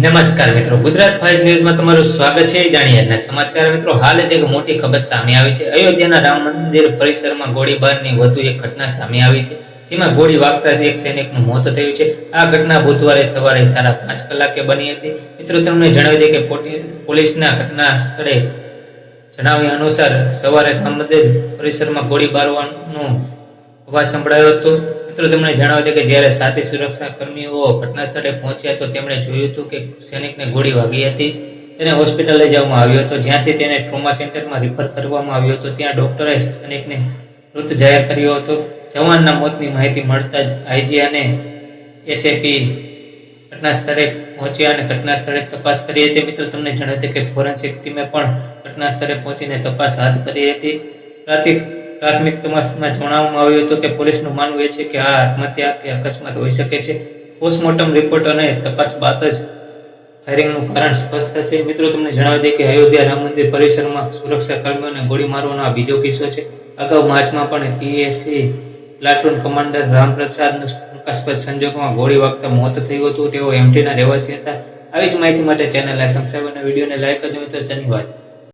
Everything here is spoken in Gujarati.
નમસ્કાર મિત્રો. ગુજરાત ફાસ્ટ ન્યૂઝમાં તમારું સ્વાગત છે. જાણીએ સમાચાર મિત્રો. હાલ જ એક મોટી ખબર સામે આવી છે. અયોધ્યાના રામ મંદિર પરિસરમાં ગોળીબારની વધુ એક ઘટના સામે આવી છે. જેમાં ગોળી વાગતા એક સૈનિકનું મોત થયું છે. આ ઘટના બુધવારે સવારે સાડા પાંચ કલાકે બની હતી. મિત્રો, તમને જણાવી દે કે પોલીસના ઘટના સ્થળે જણાવ્યા અનુસાર સવારે રામ મંદિર પરિસરમાં ગોળી બારવાનો અવાજ સંભળાયો હતો. મિત્રો તેમણે જણાવ્યું હતું કે જ્યારે સાથી સુરક્ષા કર્મીઓ ઘટના સ્થળે પહોંચ્યા તો તેમણે જોયું હતું કે સૈનિકને ગોળી વાગી હતી. તેને હોસ્પિટલ લઈ જવામાં આવ્યો હતો. જ્યાંથી તેને ટ્રોમા સેન્ટરમાં રિફર કરવામાં આવ્યો હતો. ત્યાં ડોક્ટરે સૈનિકને મૃત જાહેર કર્યો હતો. જવાનના મોતની માહિતી મળતા જ આઈજી અને એસએપી ઘટના સ્થળે પહોંચ્યા અને ઘટના સ્થળે તપાસ કરી હતી. મિત્રો, તમને જણાવ્યું કે ફોરેન્સિક ટીમે પણ ઘટના સ્થળે પહોંચીને તપાસ હાથ કરી હતી. પ્રાથમિક પ્રાથમિક તપાસમાં જણાવવામાં આવ્યું હતું કે પોલીસનું માનવું એ છે કે આ આત્મહત્યા કે અકસ્માત હોઈ શકે છે. પોસ્ટમોર્ટમ રિપોર્ટ અને તપાસ બાદ જ ફાયરિંગનું કારણ સ્પષ્ટ થશે મિત્રો, તમને જણાવી દઈએ કે અયોધ્યા રામ મંદિર પરિસરમાં સુરક્ષા કર્મીઓને ગોળી મારવાનો આ બીજો કિસ્સો છે. અગાઉ માર્ચમાં પણ પીએસસી પ્લાટુન કમાન્ડર રામપ્રસાદનું શંકાસ્પદ સંજોગોમાં ગોળી વાગતા મોત થયું હતું. તેઓ એમટીના રહેવાસી હતા. આવી જ માહિતી માટે ચેનલને સબસ્ક્રાઈબ અને વિડીયોને લાઈક કરજો મિત્રો. ધન્યવાદ.